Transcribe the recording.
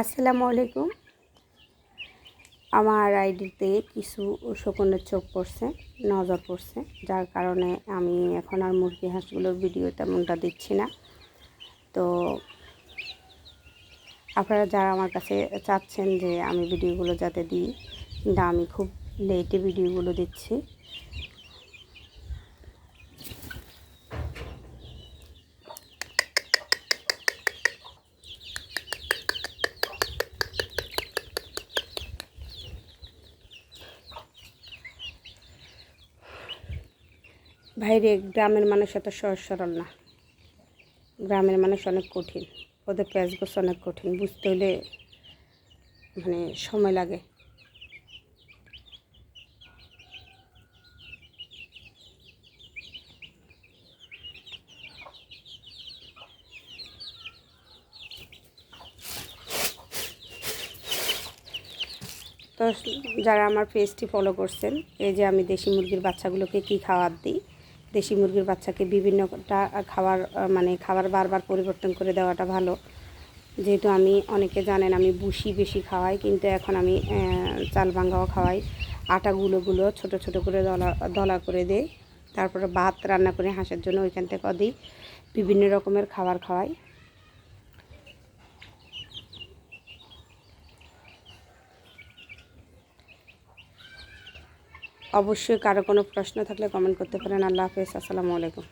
আসসালামু আলাইকুম। আমার আইডিতে কিছু শকুনের চোখ পড়ছে, নজর পড়ছে, যার কারণে আমি এখন আর মুরগি হাঁসগুলোর ভিডিও তেমনটা দিচ্ছি না। তো আপনারা যারা আমার কাছে চাচ্ছেন যে আমি ভিডিওগুলো যাতে দিই, কিন্তু আমি খুব লেটে ভিডিওগুলো দিচ্ছি বাইরে গ্রামের মানুষ এত সহজ সরল না। গ্রামের মানুষ অনেক কঠিন। ওদের প্যাঁচ গোছ অনেক কঠিন। বুঝতে হলে মানে সময় লাগে। তো যারা আমার পেজটি ফলো করছেন, এই যে আমি দেশি মুরগির বাচ্চাগুলোকে কি খাওয়ার দিই দেশি মুরগির বাচ্চাকে বিভিন্নটা খাবার মানে খাবার বারবার পরিবর্তন করে দেওয়াটা ভালো। যেহেতু আমি, অনেকে জানেন আমি বুসি বেশি খাওয়াই, কিন্তু এখন আমি চাল ভাঙ্গাও খাওয়াই। আটাগুলোগুলো ছোট ছোট করে দলা দলা করে দেই। তারপরে ভাত রান্না করে হাঁসের জন্য ওইখান থেকে দিই। বিভিন্ন রকমের খাবার খাওয়াই। অবশ্যই কারও কোনো প্রশ্ন থাকলে কমেন্ট করতে পারেন। আল্লাহ হাফেজ আসসালামু আলাইকুম।